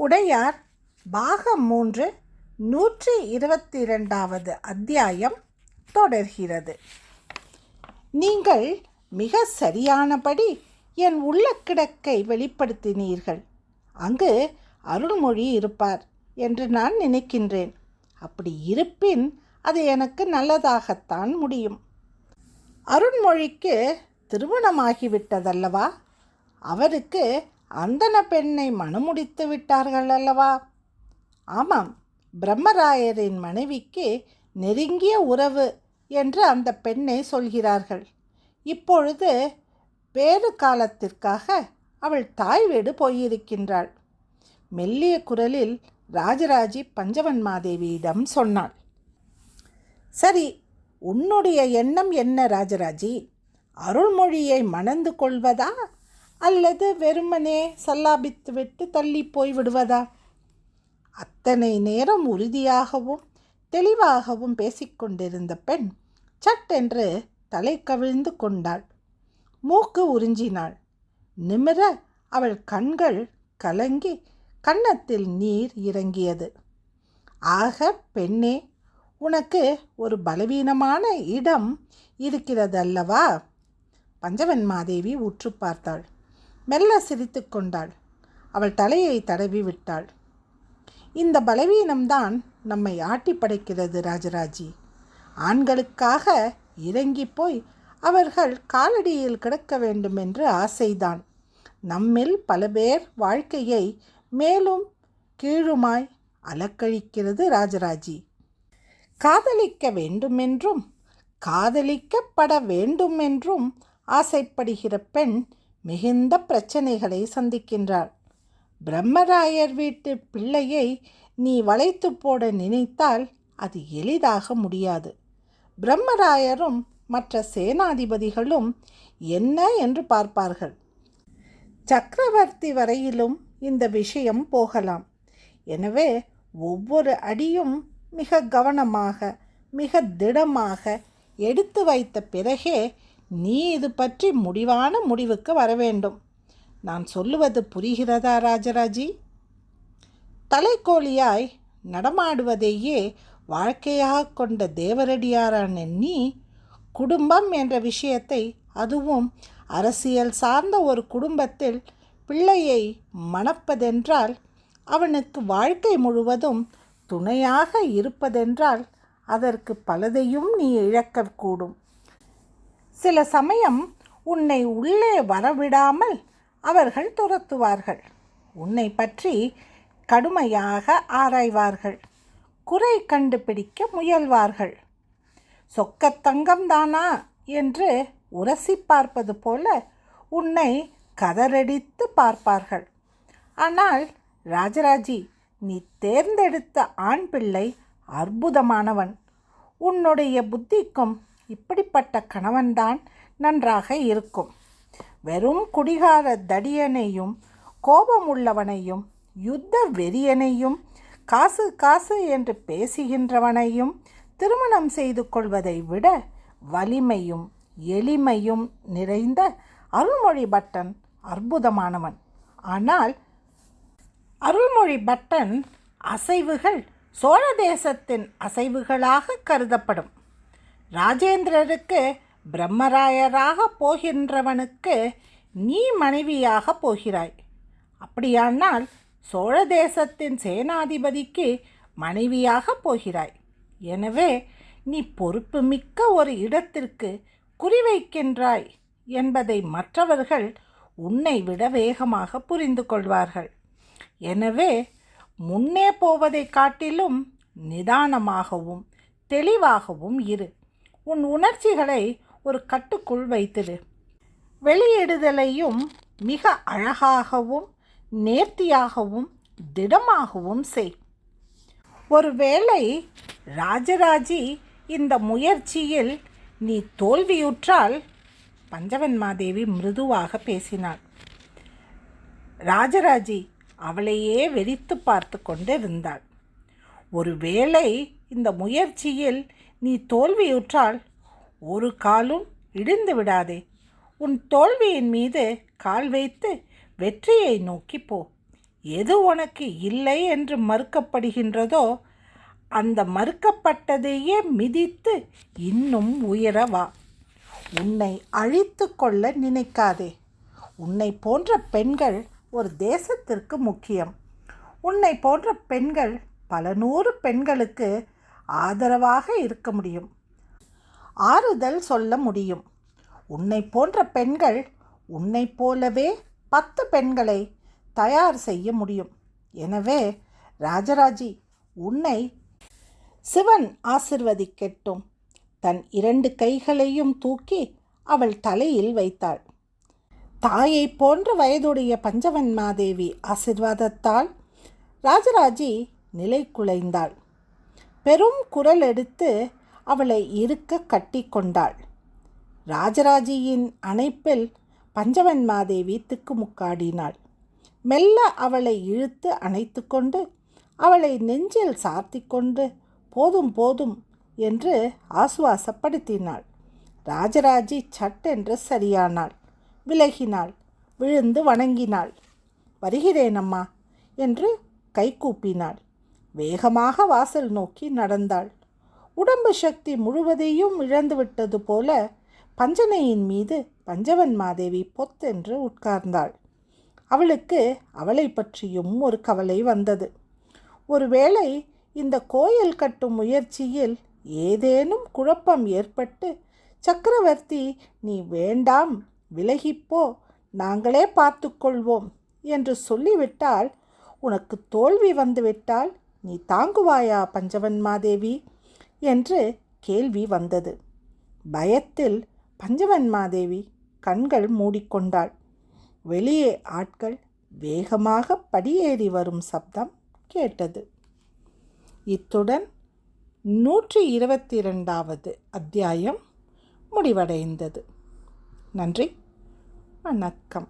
உடையார் பாகம் மூன்று நூற்றி இருபத்தி இரண்டாவது அத்தியாயம் தொடர்கிறது. நீங்கள் மிக சரியானபடி என் உள்ள கிடக்கை வெளிப்படுத்தினீர்கள். அங்கு அருள்மொழி இருப்பார் என்று நான் நினைக்கின்றேன். அப்படி இருப்பின் அது எனக்கு நல்லதாகத்தான் முடியும். அருண்மொழிக்கு திருமணமாகிவிட்டதல்லவா? அவருக்கு அந்தன பெண்ணை மணமுடித்து விட்டார்கள் அல்லவா? ஆமாம் பிரம்மராயரின் மனைவிக்கு நெருங்கிய உறவு என்று அந்த பெண்ணை சொல்கிறார்கள். இப்பொழுது பேறு காலத்திற்காக அவள் தாய் வீடு போயிருக்கின்றாள். மெல்லிய குரலில் ராஜராஜி பஞ்சவன் மாதேவியிடம் சொன்னாள். சரி உன்னுடைய எண்ணம் என்ன ராஜராஜி? அருள்மொழியை மணந்து கொள்வதா? அல்லது வெறுமனே சல்லாபித்துவிட்டு தள்ளி போய் விடுவதா? அத்தனை நேரம் உறுதியாகவும் தெளிவாகவும் பேசிக்கொண்டிருந்த பெண் சட்டென்று தலை கவிழ்ந்து கொண்டாள். மூக்கு உறிஞ்சினாள். நிமிர அவள் கண்கள் கலங்கி கன்னத்தில் நீர் இறங்கியது. ஆக பெண்ணே உனக்கு ஒரு பலவீனமான இடம் இருக்கிறதல்லவா? பஞ்சவன் மாதேவி உற்று பார்த்தாள். மெல்ல சிரித்து கொண்டாள். அவள் தலையை தடவி விட்டாள். இந்த பலவீனம்தான் நம்மை ஆட்டி படைக்கிறது ராஜராஜி. ஆண்களுக்காக இறங்கி போய் அவர்கள் காலடியில் கிடக்க வேண்டும் என்று ஆசைதான். நம்மில் பல பேர் வாழ்க்கையை மேலும் கீழுமாய் அலக்கழிக்கிறது ராஜராஜி. காதலிக்க வேண்டுமென்றும் காதலிக்கப்பட வேண்டுமென்றும் ஆசைப்படுகிற பெண் மிகுந்த பிரச்சனைகளை சந்திக்கின்றாள். பிரம்மராயர் வீட்டு பிள்ளையை நீ வளைத்து போட நினைத்தால் அது எளிதாக முடியாது. பிரம்மராயரும் மற்ற சேனாதிபதிகளும் என்ன என்று பார்ப்பார்கள். சக்கரவர்த்தி வரையிலும் இந்த விஷயம் போகலாம். எனவே ஒவ்வொரு அடியும் மிக கவனமாக மிக திடமாக எடுத்து வைத்த பிறகே நீ இது பற்றி முடிவான முடிவுக்கு வர வேண்டும். நான் சொல்லுவது புரிகிறதா ராஜராஜி? தலைக்கோழியாய் நடமாடுவதையே வாழ்க்கையாக கொண்ட தேவரடியாரான நீ குடும்பம் என்ற விஷயத்தை அதுவும் அரசியல் சார்ந்த ஒரு குடும்பத்தில் பிள்ளையை மணப்பதென்றால் அவனுக்கு வாழ்க்கை முழுவதும் துணையாக இருப்பதென்றால் அதற்கு பலதையும் நீ இழக்கக்கூடும். சில சமயம் உன்னை உள்ளே வரவிடாமல் அவர்கள் துரத்துவார்கள். உன்னை பற்றி கடுமையாக ஆராய்வார்கள். குறை கண்டுபிடிக்க முயல்வார்கள். சொக்கத்தங்கம் தானா என்று உரசி பார்ப்பது போல உன்னை கதறடித்து பார்ப்பார்கள். ஆனால் ராஜராஜி நீ தேர்ந்தெடுத்த ஆண் பிள்ளை அற்புதமானவன். உன்னுடைய புத்திக்கும் இப்படிப்பட்ட கணவன்தான் நன்றாக இருக்கும். வெறும் குடிகார தடியனையும் கோபமுள்ளவனையும் யுத்த வெறியனையும் காசு காசு என்று பேசுகின்றவனையும் திருமணம் செய்து கொள்வதை விட வலிமையும் எளிமையும் நிறைந்த அருள்மொழி பட்டன் அற்புதமானவன். ஆனால் அருள்மொழி பட்டன் அசைவுகள் சோழ தேசத்தின் அசைவுகளாக கருதப்படும். ராஜேந்திரருக்கு பிரம்மராயராக போகின்றவனுக்கு நீ மனைவியாக போகிறாய். அப்படியானால் சோழ தேசத்தின் சேனாதிபதிக்கு மனைவியாக போகிறாய். எனவே நீ பொறுப்புமிக்க ஒரு இடத்திற்கு குறிவைக்கின்றாய் என்பதை மற்றவர்கள் உன்னை விட வேகமாக புரிந்து கொள்வார்கள். எனவே முன்னே போவதை காட்டிலும் நிதானமாகவும் தெளிவாகவும் இரு. உன் உணர்ச்சிகளை ஒரு கட்டுக்குள் வைத்திரு வெளியிடுதலையும் மிக அழகாகவும் நேர்த்தியாகவும் திடமாகவும் செய். ஒருவேளை ராஜராஜி இந்த முயற்சியில் நீ தோல்வியுற்றால் பஞ்சவன்மாதேவி மிருதுவாக பேசினாள். ராஜராஜி அவளையே வெறித்து பார்த்து கொண்டிருந்தாள். ஒருவேளை இந்த முயற்சியில் நீ தோல்வியுற்றால் ஒரு காலும் இடிந்து விடாதே. உன் தோல்வியின் மீது கால் வைத்து வெற்றியை நோக்கி போ. எது உனக்கு இல்லை என்று மறுக்கப்படுகின்றதோ அந்த மறுக்கப்பட்டதையே மிதித்து இன்னும் உயர வா. உன்னை அழித்து கொள்ள நினைக்காதே. உன்னை போன்ற பெண்கள் ஒரு தேசத்திற்கு முக்கியம். உன்னை போன்ற பெண்கள் பல நூறு பெண்களுக்கு ஆதரவாக இருக்க முடியும். ஆறுதல் சொல்ல முடியும். உன்னை போன்ற பெண்கள் உன்னை போலவே பத்து பெண்களை தயார் செய்ய முடியும். எனவே ராஜராஜி உன்னை சிவன் ஆசிர்வதிக்கட்டும். தன் இரண்டு கைகளையும் தூக்கி அவள் தலையில் வைத்தாள். தாயை போன்ற வயதுடைய பஞ்சவன்மாதேவி ஆசிர்வாதத்தால் ராஜராஜி நிலை குலைந்தாள். பெரும் குரல் எடுத்து அவளை இருக்க கட்டி கொண்டாள். ராஜராஜியின் அணைப்பில் பஞ்சவன்மாதேவி திக்குமுக்காடினாள் மெல்ல அவளை இழுத்து அணைத்து கொண்டு அவளை நெஞ்சில் சார்த்தி கொண்டு போதும் போதும் என்று ஆசுவாசப்படுத்தினாள். ராஜராஜி சட்டென்று சரியானாள். விலகினாள். விழுந்து வணங்கினாள். வருகிறேனம்மா என்று கைகூப்பினாள். வேகமாக வாசல் நோக்கி நடந்தாள். உடம்பு சக்தி முழுவதையும் இழந்துவிட்டது போல பஞ்சனையின் மீது பஞ்சவன் மாதேவி பொத்தென்று உட்கார்ந்தாள். அவளுக்கு அவளை பற்றியும் ஒரு கவலை வந்தது. ஒருவேளை இந்த கோயில் கட்டும் முயற்சியில் ஏதேனும் குழப்பம் ஏற்பட்டு சக்கரவர்த்தி நீ வேண்டாம் விலகிப்போ நாங்களே பார்த்துக்கொள்வோம் என்று சொல்லிவிட்டால் உனக்கு தோல்வி வந்துவிட்டால் நீ தாங்குவாயா பஞ்சவன்மாதேவி? என்று கேள்வி வந்தது. பயத்தில் பஞ்சவன்மாதேவி கண்கள் மூடிக்கொண்டாள். வெளியே ஆட்கள் வேகமாக படியேறி வரும் சப்தம் கேட்டது. இத்துடன் நூற்றி இருபத்தி இரண்டாவது அத்தியாயம் முடிவடைந்தது. நன்றி வணக்கம்.